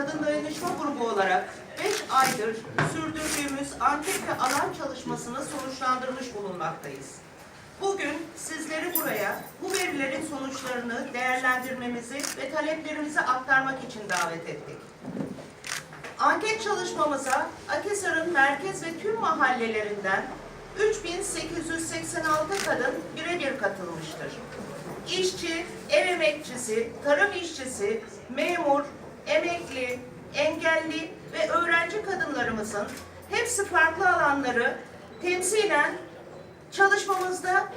Kadın Dayanışma Grubu olarak 5 aydır sürdürdüğümüz anket ve alan çalışmasını sonuçlandırmış bulunmaktayız. Bugün sizleri buraya bu verilerin sonuçlarını değerlendirmemizi ve taleplerimizi aktarmak için davet ettik. Anket çalışmamıza Akhisar'ın merkez ve tüm mahallelerinden 3886 kadın birebir katılmıştır. İşçi, ev emekçisi, tarım işçisi, memur, emekli, engelli ve öğrenci kadınlarımızın hepsi farklı alanları temsilen çalışmamızda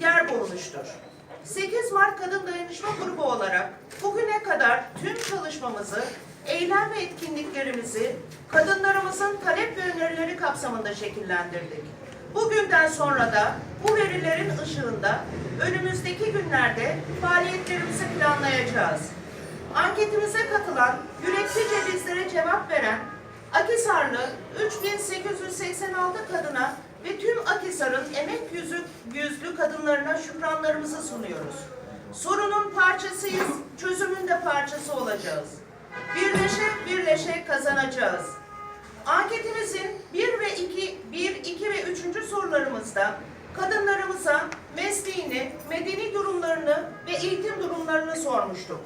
yer bulmuştur. 8 Mart Kadın Dayanışma Grubu olarak bugüne kadar tüm çalışmamızı, eylem ve etkinliklerimizi kadınlarımızın talep ve önerileri kapsamında şekillendirdik. Bugünden sonra da bu verilerin ışığında önümüzdeki günlerde faaliyetlerimizi planlayacağız. Anketimize katılan, yüreklice bizlere cevap veren Akisarlı 3886 kadına ve tüm Akisar'ın emek yüzü, yüzlü kadınlarına şükranlarımızı sunuyoruz. Sorunun parçasıyız, çözümün de parçası olacağız. Birleşe birleşe kazanacağız. Anketimizin 1 ve 2, 1, 2 ve 3. sorularımızda kadınlarımıza mesleğini, medeni durumlarını ve eğitim durumlarını sormuştuk.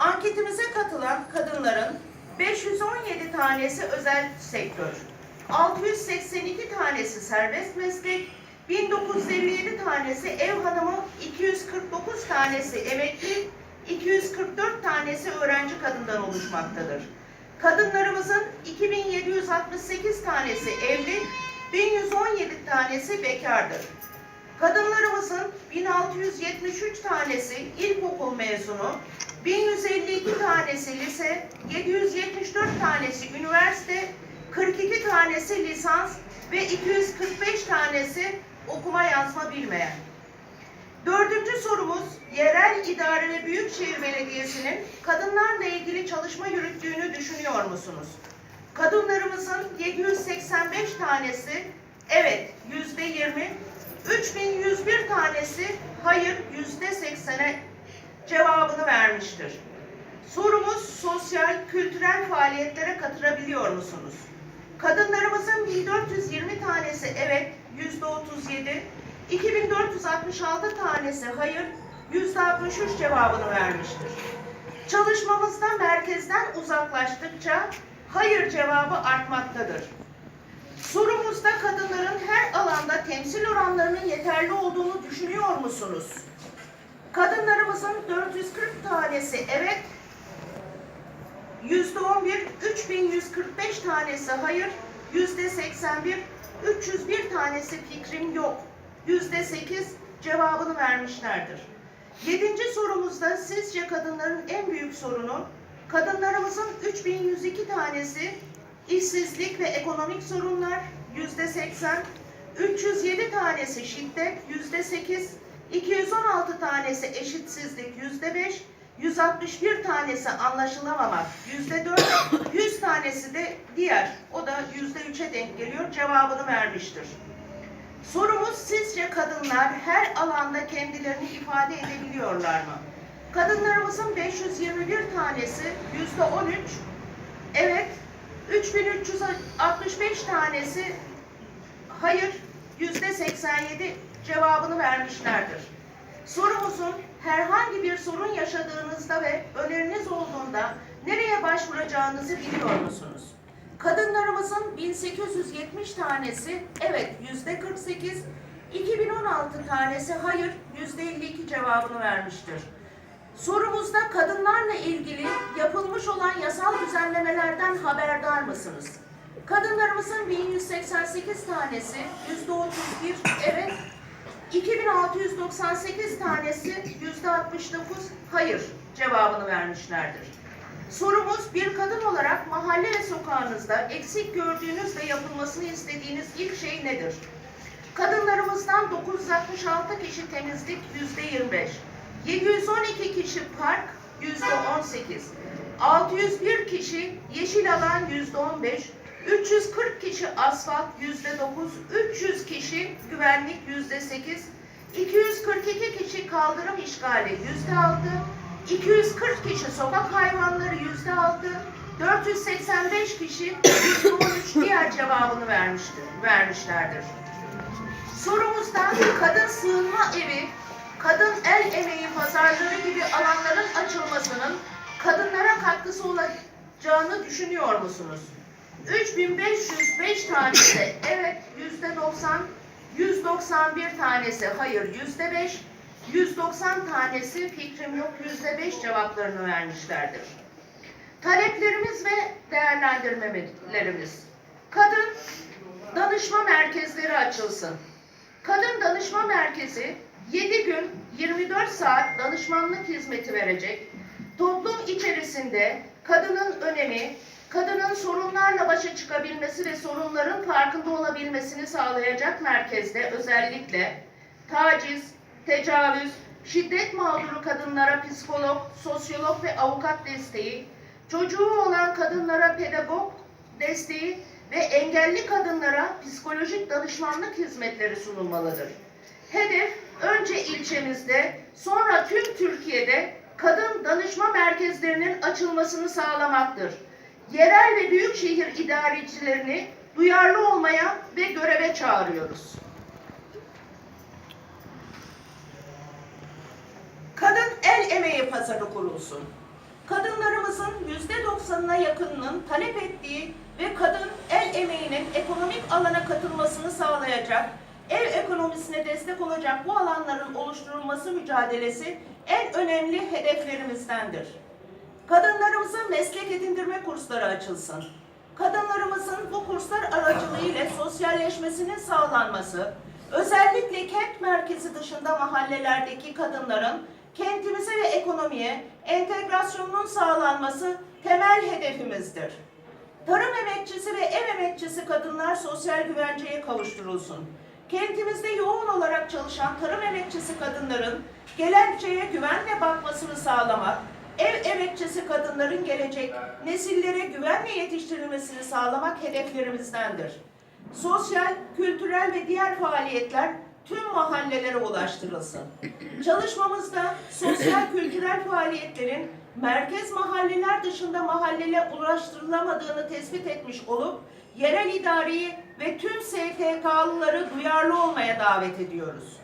Anketimize katılan kadınların 517 tanesi özel sektör, 682 tanesi serbest meslek, 1957 tanesi ev hanımı, 249 tanesi emekli, 244 tanesi öğrenci kadından oluşmaktadır. Kadınlarımızın 2768 tanesi evli, 1117 tanesi bekardır. Kadınlarımızın 1673 tanesi ilkokul mezunu, 1152 tanesi lise, 774 tanesi üniversite, 42 tanesi lisans ve 245 tanesi okuma yazma bilmeyen. Dördüncü sorumuz, yerel idare ve büyükşehir belediyesinin kadınlarla ilgili çalışma yürüttüğünü düşünüyor musunuz? Kadınlarımızın 785 tanesi, evet yüzde 20, 3101 tanesi, hayır yüzde 80'e cevabını vermiştir. Sorumuz sosyal, kültürel faaliyetlere katılabiliyor musunuz? Kadınlarımızın 1420 tanesi evet, yüzde 37, 2466 tanesi hayır, yüzde 63 cevabını vermiştir. Çalışmamızda merkezden uzaklaştıkça hayır cevabı artmaktadır. Sorumuzda kadınların her alanda temsil oranlarının yeterli olduğunu düşünüyor musunuz? Kadınlarımızın 440 tanesi evet, yüzde 11, 3145 tanesi hayır, yüzde 81, 301 tanesi fikrim yok, yüzde 8 cevabını vermişlerdir. Yedinci sorumuzda sizce kadınların en büyük sorunu, kadınlarımızın 3102 tanesi işsizlik ve ekonomik sorunlar, yüzde 80, 307 tanesi şiddet, yüzde 8, 216 tanesi eşitsizlik, yüzde 5, 161 tanesi anlaşılamamak, yüzde 4, 100 tanesi de diğer, o da yüzde 3'e denk geliyor, cevabını vermiştir. Sorumuz sizce kadınlar her alanda kendilerini ifade edebiliyorlar mı? Kadınlarımızın 521 tanesi yüzde 13, evet, 3365 tanesi hayır, yüzde 87 cevabını vermişlerdir. Sorumuzun herhangi bir sorun yaşadığınızda ve öneriniz olduğunda nereye başvuracağınızı biliyor musunuz? Kadınlarımızın 1870 tanesi evet yüzde 48, 2016 tanesi hayır yüzde 52 cevabını vermiştir. Sorumuzda kadınlarla ilgili yapılmış olan yasal düzenlemelerden haberdar mısınız? Kadınlarımızın 1188 tanesi yüzde 31 evet, 2698 tanesi yüzde 69 hayır cevabını vermişlerdir. Sorumuz bir kadın olarak mahalle ve sokağınızda eksik gördüğünüz ve yapılmasını istediğiniz ilk şey nedir? Kadınlarımızdan 966 kişi temizlik yüzde 25, 712 kişi park yüzde 18, 601 kişi yeşil alan yüzde 15, 340 kişi asfalt yüzde 9, 300 kişi güvenlik yüzde 8, 242 kişi kaldırım işgali yüzde 6, 240 kişi sokak hayvanları yüzde altı, 485 kişi yüzde 13 diğer cevabını vermiştir, vermişlerdir. Sorumuzdan kadın sığınma evi, kadın el emeği pazarları gibi alanların açılmasının kadınlara katkısı olacağını düşünüyor musunuz? 3505 tanesi evet yüzde 90, 191 tanesi hayır yüzde 5, 190 tanesi fikrim yok yüzde 5 cevaplarını vermişlerdir. Taleplerimiz ve değerlendirmelerimiz. Kadın danışma merkezleri açılsın. Kadın danışma merkezi 7 gün 24 saat danışmanlık hizmeti verecek. Toplum içerisinde kadının önemi, kadının sorunlarla başa çıkabilmesi ve sorunların farkında olabilmesini sağlayacak merkezde özellikle taciz, tecavüz, şiddet mağduru kadınlara psikolog, sosyolog ve avukat desteği, çocuğu olan kadınlara pedagog desteği ve engelli kadınlara psikolojik danışmanlık hizmetleri sunulmalıdır. Hedef önce ilçemizde sonra tüm Türkiye'de kadın danışma merkezlerinin açılmasını sağlamaktır. Yerel ve büyükşehir idarecilerini duyarlı olmaya ve göreve çağırıyoruz. Kadın el emeği pazarı kurulsun. Kadınlarımızın yüzde doksanına yakınının talep ettiği ve kadın el emeğinin ekonomik alana katılmasını sağlayacak, ev ekonomisine destek olacak bu alanların oluşturulması mücadelesi en önemli hedeflerimizdendir. Kadınlarımızın kursları açılsın. Kadınlarımızın bu kurslar aracılığıyla sosyalleşmesinin sağlanması, özellikle kent merkezi dışında mahallelerdeki kadınların kentimize ve ekonomiye entegrasyonunun sağlanması temel hedefimizdir. Tarım emekçisi ve ev emekçisi kadınlar sosyal güvenceye kavuşturulsun. Kentimizde yoğun olarak çalışan tarım emekçisi kadınların geleceğe güvenle bakmasını sağlamak, ev emekçisi kadınların gelecek nesillere güvenle yetiştirilmesini sağlamak hedeflerimizdendir. Sosyal, kültürel ve diğer faaliyetler tüm mahallelere ulaştırılsın. Çalışmamızda sosyal kültürel faaliyetlerin merkez mahalleler dışında mahallele ulaştırılamadığını tespit etmiş olup yerel idareyi ve tüm STK'lıları duyarlı olmaya davet ediyoruz.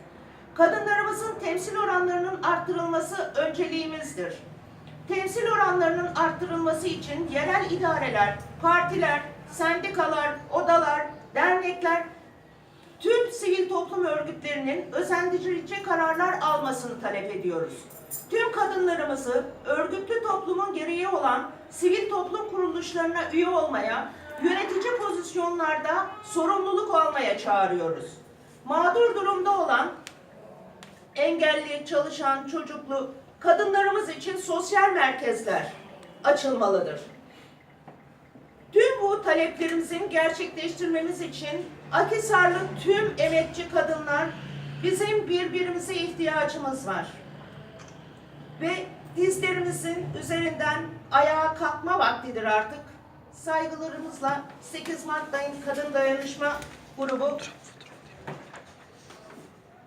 Kadınlarımızın temsil oranlarının arttırılması önceliğimizdir. Temsil oranlarının arttırılması için yerel idareler, partiler, sendikalar, odalar, dernekler tüm sivil toplum örgütlerinin özendirici kararlar almasını talep ediyoruz. Tüm kadınlarımızı örgütlü toplumun gereği olan sivil toplum kuruluşlarına üye olmaya, yönetici pozisyonlarda sorumluluk almaya çağırıyoruz. Mağdur durumda olan engelli, çalışan, çocuklu kadınlarımız için sosyal merkezler açılmalıdır. Tüm bu taleplerimizin gerçekleştirmemiz için Akhisarlı tüm emekçi kadınlar bizim birbirimize ihtiyacımız var. Ve dizlerimizin üzerinden ayağa kalkma vaktidir artık. Saygılarımızla 8 Mart'tayım Kadın Dayanışma Grubu